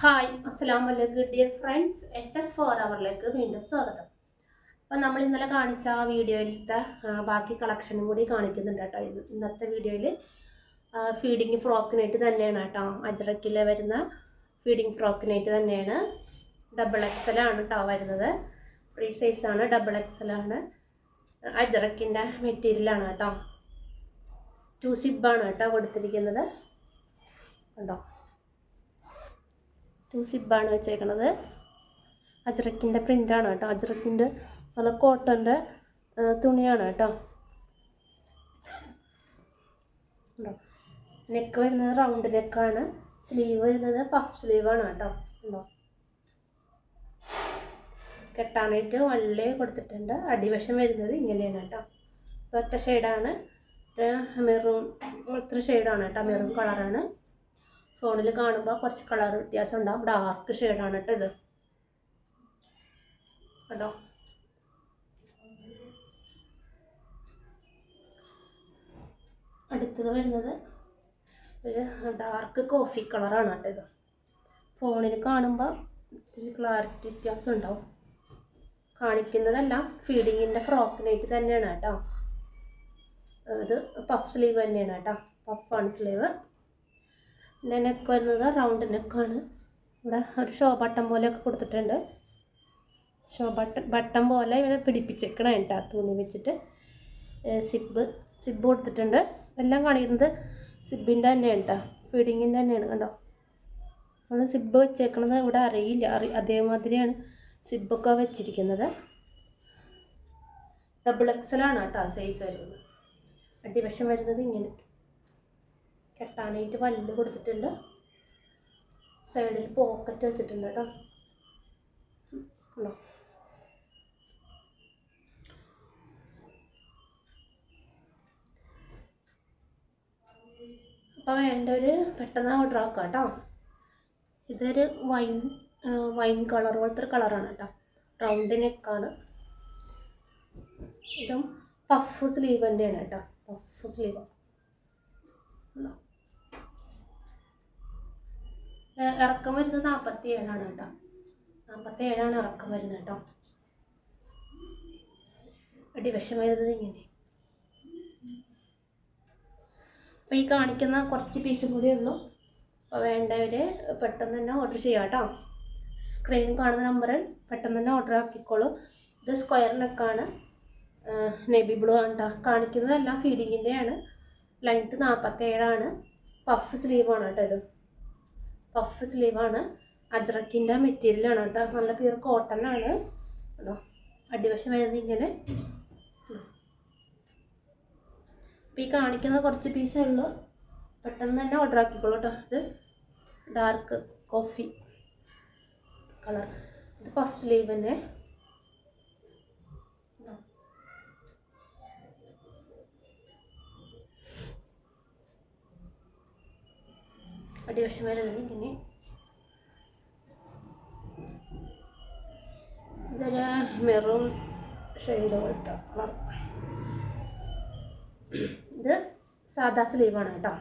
Hi അസ്സാം വലൈക്കും dear friends H S for അവറിലേക്ക് വീണ്ടും സ്വാഗതം. അപ്പോൾ നമ്മൾ ഇന്നലെ കാണിച്ച ആ വീഡിയോയിലത്തെ ബാക്കി കളക്ഷനും കൂടി കാണിക്കുന്നുണ്ട് കേട്ടോ. ഇന്ന് ഇന്നത്തെ വീഡിയോയിൽ ഫീഡിങ് ഫ്രോക്കിനായിട്ട് തന്നെയാണ് കേട്ടോ. അജ്രക്കിൽ വരുന്ന ഫീഡിങ് ഫ്രോക്കിനായിട്ട് തന്നെയാണ്. ഡബിൾ എക്സൽ ആണ് കേട്ടോ വരുന്നത്. ഫ്രീ സൈസാണ് ഡബിൾ എക്സൽ ആണ്. അജ്രക്കിന്റെ മെറ്റീരിയലാണ് കേട്ടോ. ടു സിബാണ് കേട്ടോ കൊടുത്തിരിക്കുന്നത്. കണ്ടോ? സിബാണ് വെച്ചേക്കണത്. അജ്രക്കിന്റെ പ്രിന്റാണ് കേട്ടോ. അജ്രക്കിന്റെ നല്ല കോട്ടന്റെ തുണിയാണ് കേട്ടോ. നെക്ക് വരുന്നത് റൗണ്ട് നെക്കാണ് സ്ലീവ് വരുന്നത് പഫ് സ്ലീവാണ് കേട്ടോ. ഉണ്ടോ? കെട്ടാനായിട്ട് വള്ളി കൊടുത്തിട്ടുണ്ട്. അടിവശം വരുന്നത് ഇങ്ങനെയാണ് കേട്ടോ. ഒറ്റ ഷെയ്ഡാണ് മെറൂൺ ഒത്തിരി ഷെയ്ഡാണ് കേട്ടോ. മെറൂൺ കളറാണ് ഫോണിൽ കാണുമ്പോൾ കുറച്ച് കളർ വ്യത്യാസം ഉണ്ടാവും. ഡാർക്ക് ഷെയ്ഡാണ് കേട്ടോ ഇത്. കേട്ടോ അടുത്തത് വരുന്നത് ഒരു ഡാർക്ക് കോഫി കളറാണ് കേട്ടോ ഇത്. ഫോണിൽ കാണുമ്പോൾ ഇത്തിരി ക്ലാരിറ്റി വ്യത്യാസം ഉണ്ടാവും. കാണിക്കുന്നതെല്ലാം ഫീഡിങ്ങിന്റെ ഫ്രോക്കിനായിട്ട് തന്നെയാണ് കേട്ടോ ഇത് പഫ് സ്ലീവ് തന്നെയാണ് കേട്ടോ പഫാണ് സ്ലീവ് നെക്ക് വരുന്നത് റൗണ്ട് നെക്കാണ്. ഇവിടെ ഒരു ഷോ ബട്ടൺ പോലെയൊക്കെ കൊടുത്തിട്ടുണ്ട്. ഷോ ബട്ടൺ ബട്ടൺ പോലെ ഇവിടെ പിടിപ്പിച്ചേക്കണം കേട്ടോ തുണി വെച്ചിട്ട്. സിബ് സിബ് കൊടുത്തിട്ടുണ്ട്. എല്ലാം കാണിക്കുന്നത് സിബിന്റെ തന്നെയാണ് കേട്ടോ. ഫീഡിങ്ങിന്റെ തന്നെയാണ് കണ്ടോ. നമ്മൾ സിബ് വെച്ചേക്കണത് ഇവിടെ അറിയില്ല. അറി അതേമാതിരിയാണ് സിബൊക്കെ വെച്ചിരിക്കുന്നത്. ഡബിൾ എക്സലാണ് കേട്ടോ സൈസ് വരുന്നത്. അടിവശം വരുന്നത് ഇങ്ങനെ. കെട്ടാനായിട്ട് വല്ല് കൊടുത്തിട്ടുണ്ട്. സൈഡിൽ പോക്കറ്റ് വെച്ചിട്ടുണ്ട് കേട്ടോ അപ്പോൾ ഒരു പെട്ടെന്ന് ഓർഡർ ആക്കാം കേട്ടോ ഇതൊരു വൈൻ വൈൻ കളർ പോലത്തെ ഒരു കളറാണ് കേട്ടോ റൗണ്ട് നെക്കാണ് ഇതും പഫ് സ്ലീവ് തന്നെയാണ് കേട്ടോ പഫ് സ്ലീവ് ഇറക്കം വരുന്നത് നാൽപ്പത്തി ഏഴാണ് കേട്ടോ. നാൽപ്പത്തി ഏഴാണ് ഇറക്കം വരുന്നത് കേട്ടോ. അടിവശം വരുന്നത് ഇങ്ങനെ. അപ്പോൾ ഈ കാണിക്കുന്ന കുറച്ച് പീസും കൂടി ഉള്ളൂ. അപ്പോൾ വേണ്ടവർ പെട്ടെന്ന് തന്നെ ഓർഡർ ചെയ്യാം കേട്ടോ. സ്ക്രീനിൽ കാണുന്ന നമ്പറിൽ പെട്ടെന്ന് തന്നെ ഓർഡർ ആക്കിക്കോളൂ. ഇത് സ്ക്വയർ ആണ്. നെബി ബ്ലൂ ആണ് കേട്ടോ. കാണിക്കുന്നതെല്ലാം ഫീഡിങ്ങിന്റെയാണ് ലെങ്ത്ത് നാൽപ്പത്തേഴാണ് പഫ് സ്ലീവാണ് കേട്ടോ ഇത്. പഫ് സ്ലീവാണ് അജ്രക്കിന്റെ മെറ്റീരിയലാണ് കേട്ടോ. നല്ല പ്യൂർ കോട്ടൺ ആണ്. കേട്ടോ അടിവശം വരുന്നത് ഇങ്ങനെ. അപ്പം ഈ കാണിക്കുന്ന കുറച്ച് പീസേ ഉള്ളൂ. പെട്ടെന്ന് തന്നെ ഓർഡർ ആക്കിക്കോളൂ കേട്ടോ. ഇത് ഡാർക്ക് കോഫി കളർ ഇത് പഫ് സ്ലീവ് തന്നെ അടിവശം വരുന്നത് ഇങ്ങനെ ഇതൊരു മെറൂൺ ഷെയ്ഡ് പോലത്തെ കളർ. ഇത് സാദാ സ്ലീവാണ് കേട്ടോ.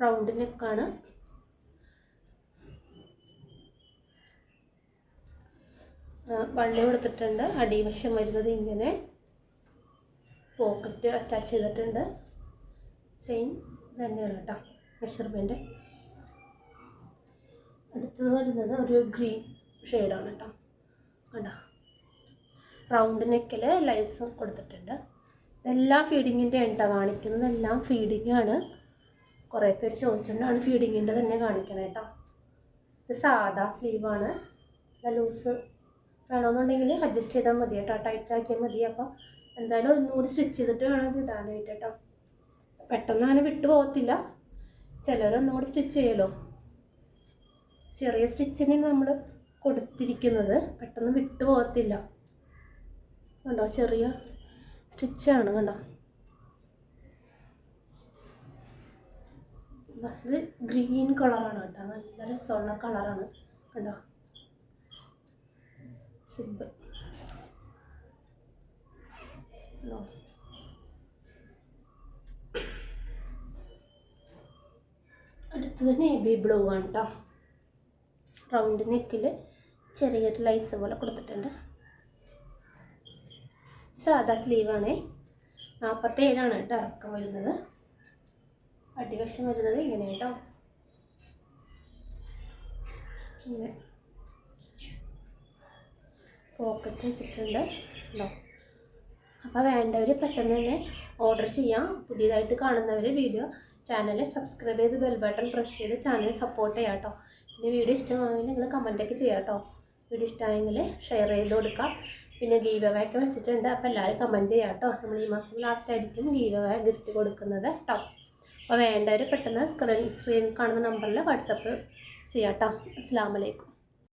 റൗണ്ട് നെക്കാണ് വള്ളി കൊടുത്തിട്ടുണ്ട്. അടിവശം വരുന്നത് ഇങ്ങനെ പോക്കറ്റ് അറ്റാച്ച് ചെയ്തിട്ടുണ്ട്. സെയിം തന്നെയാണ് കേട്ടോ മെഷർമെന്റ് അടുത്തത് വരുന്നത് ഒരു ഗ്രീൻ ഷെയ്ഡാണ് കേട്ടോ കണ്ടോ? റൗണ്ട് നെക്കിൽ ലൈസും കൊടുത്തിട്ടുണ്ട്. ഇതെല്ലാം ഫീഡിങ്ങിന്റെ കേട്ടോ കാണിക്കുന്നത് എല്ലാം ഫീഡിങ് ആണ്. കുറേ പേര് ചോദിച്ചുകൊണ്ടാണ് ഫീഡിങ്ങിന്റെ തന്നെ കാണിക്കണത് കേട്ടോ ഇത് സാധാ സ്ലീവാണ് ലൂസ് വേണമെന്നുണ്ടെങ്കിൽ അഡ്ജസ്റ്റ് ചെയ്താൽ മതി കേട്ടോ ടൈറ്റ് ആക്കിയാൽ മതി. അപ്പോൾ എന്തായാലും ഒന്നുകൂടി സ്റ്റിച്ച് ചെയ്തിട്ട് വേണം ഇത് ഇടാനായിട്ട് കേട്ടോ പെട്ടെന്ന് അങ്ങനെ വിട്ടു പോകത്തില്ല. ചിലരൊന്നും കൂടി സ്റ്റിച്ച് ചെയ്യുമല്ലോ ചെറിയ സ്റ്റിച്ചിന് നമ്മൾ കൊടുത്തിരിക്കുന്നത് പെട്ടെന്ന് വിട്ടു പോകത്തില്ല. കണ്ടോ? ചെറിയ സ്റ്റിച്ചാണ് കണ്ടോ? ഇത് ഗ്രീൻ കളറാണ് കേട്ടോ. നല്ല രസമുള്ള കളറാണ് കണ്ടോ? സിബ് കണ്ടോ? അടുത്തത് നേവി ബ്ലൂ ആണ് കേട്ടോ റൗണ്ട് നെക്കിൽ ചെറിയൊരു ലൈസ് പോലെ കൊടുത്തിട്ടുണ്ട്. സാധാ സ്ലീവാണേ. നാൽപ്പത്തേഴാണ് കേട്ടോ ഇറക്കം വരുന്നത്. അടിവശം വരുന്നത് ഇങ്ങനെ കേട്ടോ. ഇങ്ങനെ. പോക്കറ്റ് വെച്ചിട്ടുണ്ട്. ഉണ്ടോ അപ്പോൾ വേണ്ടവർ പെട്ടെന്ന് തന്നെ ഓർഡർ ചെയ്യാം. പുതിയതായിട്ട് കാണുന്നവർ വീഡിയോ ചാനൽ സബ്സ്ക്രൈബ് ചെയ്ത് ബെൽ ബട്ടൺ പ്രസ് ചെയ്ത് ചാനൽ സപ്പോർട്ട് ചെയ്യാം കേട്ടോ പിന്നെ വീഡിയോ ഇഷ്ടമാണെങ്കിൽ നിങ്ങൾ കമന്റൊക്കെ ചെയ്യാം കേട്ടോ വീഡിയോ ഇഷ്ടമായെങ്കിൽ ഷെയർ ചെയ്ത് കൊടുക്കാം. പിന്നെ ഗീവ് ഒക്കെ വെച്ചിട്ടുണ്ട്. അപ്പോൾ എല്ലാവരും കമന്റ് ചെയ്യാം കേട്ടോ നമ്മൾ ഈ മാസം ലാസ്റ്റ് ആയിരിക്കും ഗീവ് അവേ ഗിഫ്റ്റ് കൊടുക്കുന്നത് കേട്ടോ അപ്പോൾ വേണ്ടവർ പെട്ടെന്ന് സ്ക്രീൻ സ്ക്രീനിൽ കാണുന്ന നമ്പറിൽ വാട്സപ്പ് ചെയ്യാം കേട്ടോ അസ്സാം വലൈക്കും